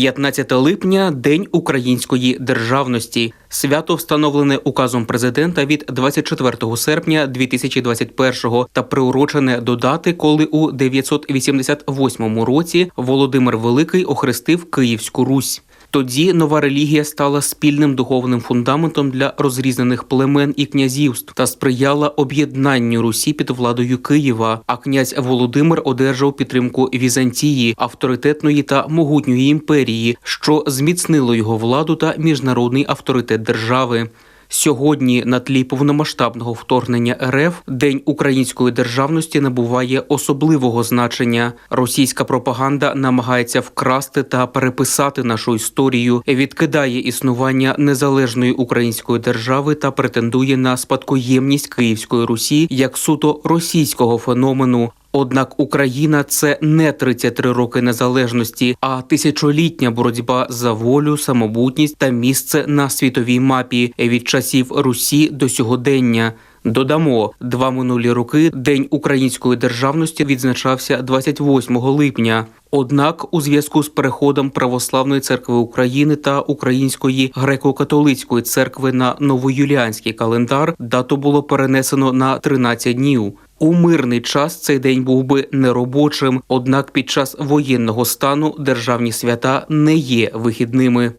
15 липня День української державності. Свято встановлене указом президента від 24 серпня 2021 та приурочене до дати, коли у 988 році Володимир Великий охрестив Київську Русь. Тоді нова релігія стала спільним духовним фундаментом для розрізнених племен і князівств та сприяла об'єднанню Русі під владою Києва. А князь Володимир одержав підтримку Візантії, авторитетної та могутньої імперії, що зміцнило його владу та міжнародний авторитет держави. Сьогодні на тлі повномасштабного вторгнення РФ День української державності набуває особливого значення. Російська пропаганда намагається вкрасти та переписати нашу історію, відкидає існування незалежної української держави та претендує на спадкоємність Київської Русі як суто російського феномену. Однак Україна це не 33 роки незалежності, а тисячолітня боротьба за волю, самобутність та місце на світовій мапі від часів Русі до сьогодення. Додамо, два минулі роки День української державності відзначався 28 липня. Однак, у зв'язку з переходом Православної церкви України та Української греко-католицької церкви на новоюліанський календар дату було перенесено на 13 днів. У мирний час цей день був би неробочим, однак під час воєнного стану державні свята не є вихідними.